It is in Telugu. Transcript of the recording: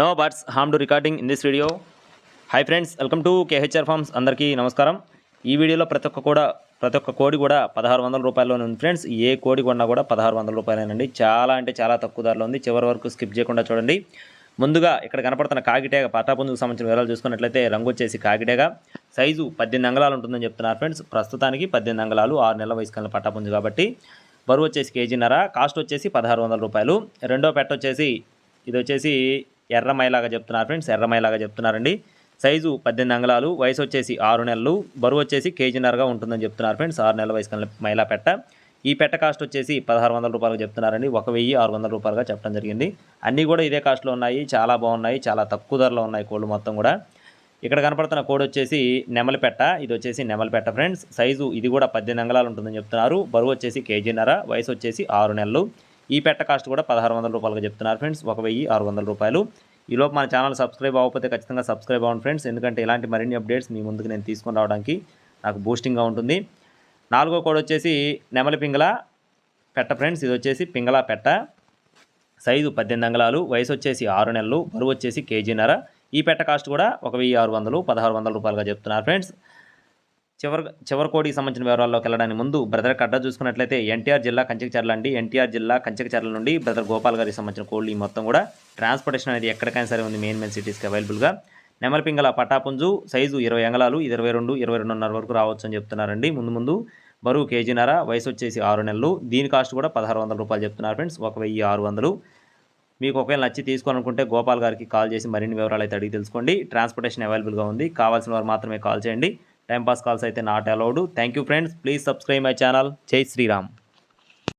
నో బట్స్ హామ్ to recording in this video hi friends welcome to KHR farms అందరికీ నమస్కారం. ఈ వీడియోలో ప్రతి ఒక్క కూడా ప్రతి ఒక్క కోడి కూడా పదహారు వందల రూపాయలలోనే ఉంది ఫ్రెండ్స్ ఏ కోడి కొన్నా కూడా పదహారు వందల రూపాయలేనండి. చాలా అంటే చాలా తక్కువ ధరలో ఉంది. చివరి వరకు స్కిప్ చేయకుండా చూడండి. ముందుగా ఇక్కడ కనపడుతున్న కాకిటేగ పటాపుందుకు సంబంధించిన వివరాలు చూసుకున్నట్లయితే రంగు వచ్చేసి కాకిటేగ సైజు పద్దెనిమిది అంగళాలు ఉంటుందని చెప్తున్నారు ఫ్రెండ్స్ ప్రస్తుతానికి పద్దెనిమిది అంగళాలు ఆరు నెలల వయసు కలిగిన పటాపుంజు కాబట్టి బరువు వచ్చేసి కేజీన్నర కాస్ట్ వచ్చేసి పదహారు వందల రూపాయలు. రెండో పెట్ట వచ్చేసి ఇది వచ్చేసి ఎర్రమైలాగా చెప్తున్నారు ఫ్రెండ్స్ ఎర్రమైలాగా చెప్తున్నారండి. సైజు పద్దెనిమిది అంగళాలు వయసు వచ్చేసి ఆరు నెలలు బరువు వచ్చేసి కేజీన్నరగా ఉంటుందని చెప్తున్నారు ఫ్రెండ్స్ ఆరు నెలల వయసు మైలా పెట్ట. ఈ పెట్ట కాస్ట్ వచ్చేసి పదహారు వందల రూపాయలు చెప్తున్నారండి ఒక వెయ్యి ఆరు వందల రూపాయలుగా చెప్పడం జరిగింది. అన్నీ కూడా ఇదే కాస్ట్లో ఉన్నాయి చాలా బాగున్నాయి చాలా తక్కువ ధరలో ఉన్నాయి కోళ్ళు మొత్తం కూడా. ఇక్కడ కనపడుతున్న కోడ్ వచ్చేసి నెమలిపెట్ట ఇది వచ్చేసి నెమలిపెట్ట ఫ్రెండ్స్. సైజు ఇది కూడా పద్దెనిమిది అంగళాలు ఉంటుందని చెప్తున్నారు బరువు వచ్చేసి కేజీన్నర వయసు వచ్చేసి ఆరు నెలలు. ఈ పెట్ట కాస్ట్ కూడా పదహారు వందల రూపాయలుగా చెప్తున్నారు ఫ్రెండ్స్. ఒక వెయ్యి ఆరు వందల రూపాయలు. ఈలోపు మన ఛానల్ సబ్స్క్రైబ్ అవ్వకపోతే ఖచ్చితంగా సబ్స్క్రైబ్ అవ్వండి ఫ్రెండ్స్. ఎందుకంటే ఇలాంటి మరిన్ని అప్డేట్స్ మీ ముందుకు నేను తీసుకొని రావడానికి నాకు బూస్టింగ్గా ఉంటుంది. నాలుగో కోడ్ వచ్చేసి నెమలి పింగళ పెట్ట ఫ్రెండ్స్. ఇది వచ్చేసి పింగళ పెట్ట. సైజు పద్దెనిమిది అంగళాలు. వయసు వచ్చేసి ఆరు నెలలు. బరువు వచ్చేసి కేజీన్నర ఈ పెట్ట కాస్ట్ కూడా ఒక వెయ్యి ఆరు వందలు పదహారు వందల రూపాయలుగా చెప్తున్నారు ఫ్రెండ్స్. చివరి చివరికోడికి సంబంధించిన వివరాల్లోకి వెళ్ళడానికి ముందు బ్రదర్ కడ్డ చూసుకున్నట్లయితే ఎన్టీఆర్ జిల్లా కంచకచర్ల అండి. ఎన్టీఆర్ జిల్లా కంచకచర్ల నుండి బ్రదర్ గోపాల్ గారికి సంబంధించిన కోళ్ళు ఈ మొత్తం కూడా ట్రాన్స్పోర్టేషన్ అనేది ఎక్కడికైనా సరే ఉంది మెయిన్ మెయిన్ సిటీస్కి అవైలబుల్గా నెమలపింగల పటాపుంజు సైజు ఇరవై అంగళాలు ఇది ఇరవై రెండు ఇరవై రెండున్నర వరకు రావచ్చు అని చెప్తున్నారండి. ముందు ముందు బరువు కేజీన్నర వయసు వచ్చేసి ఆరు నెలలు. దీని కాస్ట్ కూడా పదహారు వందల రూపాయలు చెప్తున్నారు ఫ్రెండ్స్. ఒక వెయ్యి ఆరు వందలు. మీకు ఒకవేళ నచ్చి తీసుకోవాలనుకుంటే గోపాల్ గారికి కాల్ చేసి మరిన్ని వివరాలు అయితే అడిగి తెలుసుకోండి. ట్రాన్స్పోర్టేషన్ అవైలబుల్గా ఉంది. కావాల్సిన వారు మాత్రమే కాల్ చేయండి. టైంపాస్ కాల్స్ అయితే not allowed. Thank you friends please subscribe my channel Jai Sriram